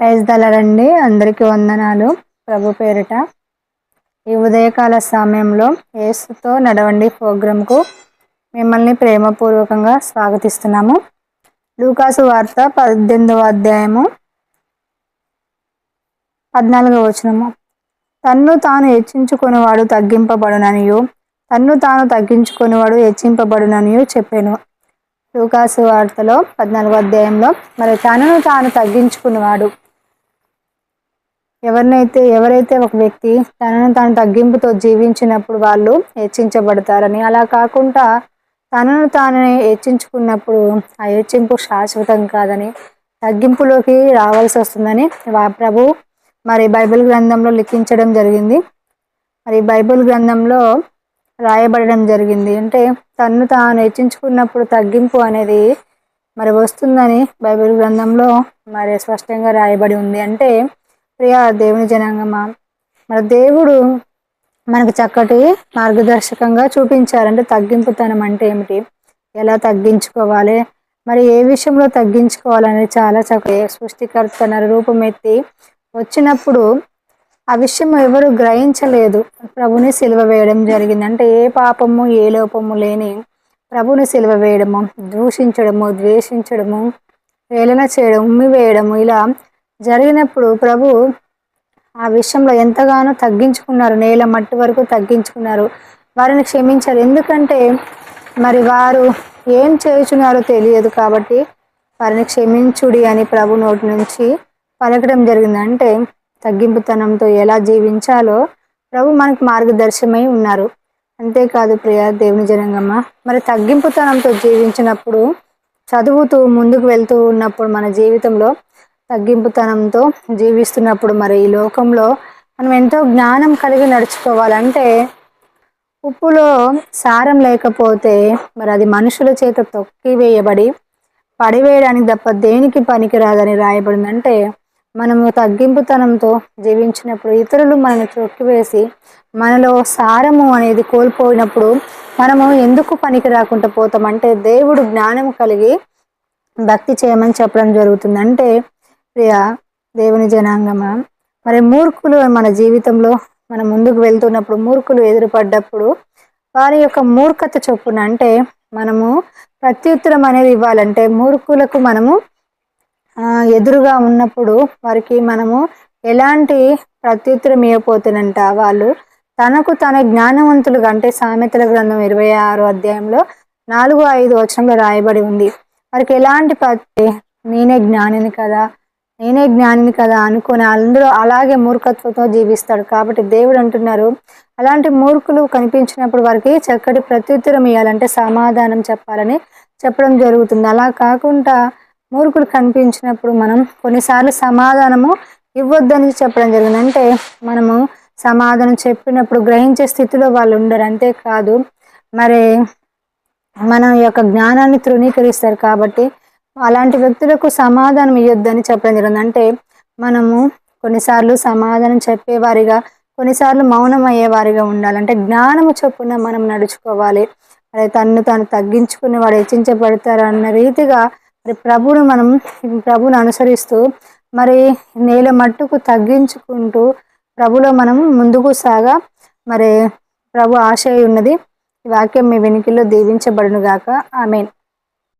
Praise దళరండి అందరికీ వందనాలు. ప్రభు పేరిట ఈ ఉదయకాల సమయంలో ఏసుతో నడవండి ప్రోగ్రాంకు మిమ్మల్ని ప్రేమపూర్వకంగా స్వాగతిస్తున్నాము. లూకాసు వార్త పద్దెనిమిదవ అధ్యాయము పద్నాలుగవ వచనము. తన్ను తాను హెచ్చించుకునేవాడు తగ్గింపబడుననియు తన్ను తాను తగ్గించుకునేవాడు హెచ్చింపబడుననియు చెప్పాను. లూకాసు వార్తలో పద్నాలుగో అధ్యాయంలో మరి తనను తాను తగ్గించుకున్నవాడు ఎవరినైతే ఎవరైతే ఒక వ్యక్తి తనను తాను తగ్గింపుతో జీవించినప్పుడు వాళ్ళు హెచ్చించబడతారని అలా కాకుండా తనను తాను హెచ్చించుకున్నప్పుడు ఆ హెచ్చింపు శాశ్వతం కాదని తగ్గింపులోకి రావాల్సి వస్తుందని వా- ప్రభు మరి బైబిల్ గ్రంథంలో లిఖించడం జరిగింది. మరి బైబిల్ గ్రంథంలో రాయబడడం జరిగింది. అంటే తన్ను తాను హెచ్చించుకున్నప్పుడు తగ్గింపు అనేది మరి వస్తుందని బైబిల్ గ్రంథంలో మరి స్పష్టంగా రాయబడి ఉంది. అంటే ప్రియ దేవుని జనాంగమా? మన దేవుడు మనకు చక్కటి మార్గదర్శకంగా చూపించారంటే తగ్గింపుతనం అంటే ఏమిటి? ఎలా తగ్గించుకోవాలి? మరి ఏ విషయంలో తగ్గించుకోవాలనేది చాలా చక్క సృష్టికర్త తన రూపమెత్తి వచ్చినప్పుడు ఆ విషయం ఎవరు గ్రహించలేదు. ప్రభుని సిలువ వేయడం జరిగింది. అంటే ఏ పాపము ఏ లోపము లేని ప్రభుని సిలువ వేయడము దూషించడము ద్వేషించడము వేలన చేయడం ఉమ్మి వేయడము ఇలా జరిగినప్పుడు ప్రభు ఆ విషయంలో ఎంతగానో తగ్గించుకున్నారు. నేల మట్టి వరకు తగ్గించుకున్నారు. వారిని క్షమించారు. ఎందుకంటే మరి వారు ఏం చేయుచున్నారో తెలియదు కాబట్టి వారిని క్షమించుడి అని ప్రభు నోటి నుంచి పలకడం జరిగింది. అంటే తగ్గింపుతనంతో ఎలా జీవించాలో ప్రభు మనకు మార్గదర్శమై ఉన్నారు. అంతేకాదు ప్రియ దేవుని జనంగమ్మ మరి తగ్గింపుతనంతో జీవించినప్పుడు చదువుతూ ముందుకు వెళ్తూ ఉన్నప్పుడు మన జీవితంలో తగ్గింపుతనంతో జీవిస్తున్నప్పుడు మరి ఈ లోకంలో మనం ఎంతో జ్ఞానం కలిగి నడుచుకోవాలంటే ఉప్పులో సారం లేకపోతే మరి అది మనుషుల చేత తొక్కివేయబడి పడివేయడానికి తప్ప దేనికి పనికిరాదని రాయబడిందంటే మనము తగ్గింపుతనంతో జీవించినప్పుడు ఇతరులు మనల్ని తొక్కివేసి మనలో సారము అనేది కోల్పోయినప్పుడు మనము ఎందుకు పనికి రాకుండా పోతామంటే దేవుడు జ్ఞానం కలిగి భక్తి చేయమని చెప్పడం జరుగుతుంది. అంటే ప్రియ దేవుని జనాంగమ? మరి మూర్ఖులు మన జీవితంలో మనం ముందుకు వెళ్తున్నప్పుడు మూర్ఖులు ఎదురుపడ్డప్పుడు వారి యొక్క మూర్ఖత చొప్పున అంటే మనము ప్రత్యుత్తరం అనేది ఇవ్వాలంటే మూర్ఖులకు మనము ఎదురుగా ఉన్నప్పుడు వారికి మనము ఎలాంటి ప్రత్యుత్తరం ఇవ్వపోతున్నంట వాళ్ళు తనకు తన జ్ఞానవంతులుగా అంటే సామెతల గ్రంథం ఇరవై ఆరో అధ్యాయంలో నాలుగు ఐదు వచనంలో రాయబడి ఉంది. వారికి ఎలాంటి ప్రతి నేనే జ్ఞానిని కదా. నేనే జ్ఞానిని కదా అనుకుని అందరూ అలాగే మూర్ఖత్వంతో జీవిస్తాడు కాబట్టి దేవుడు అంటున్నారు అలాంటి మూర్ఖులు కనిపించినప్పుడు వారికి చక్కటి ప్రత్యుత్తరం ఇవ్వాలంటే సమాధానం చెప్పాలని చెప్పడం జరుగుతుంది. అలా కాకుండా మూర్ఖులు కనిపించినప్పుడు మనం కొన్నిసార్లు సమాధానము ఇవ్వద్దని చెప్పడం జరిగింది. అంటే మనము సమాధానం చెప్పినప్పుడు గ్రహించే స్థితిలో వాళ్ళు ఉండరు. అంతేకాదు మరి మన యొక్క జ్ఞానాన్ని తృణీకరిస్తారు కాబట్టి అలాంటి వ్యక్తులకు సమాధానం ఇవ్వద్దని చెప్పడం జరిగింది. అంటే మనము కొన్నిసార్లు సమాధానం చెప్పేవారిగా కొన్నిసార్లు మౌనం అయ్యేవారిగా ఉండాలంటే జ్ఞానము చొప్పున మనం నడుచుకోవాలి. మరి తన్ను తాను తగ్గించుకుని వాడు హెచ్చించబడతారు అన్న రీతిగా మరి ప్రభువును మనం ప్రభువును అనుసరిస్తూ మరి నేల మట్టుకు తగ్గించుకుంటూ ప్రభులో మనం ముందుకు సాగా మరి ప్రభు ఆశయ ఉన్నది. ఈ వాక్యం మీ వెనుకల్లో దీవించబడును గాక ఆమెన్.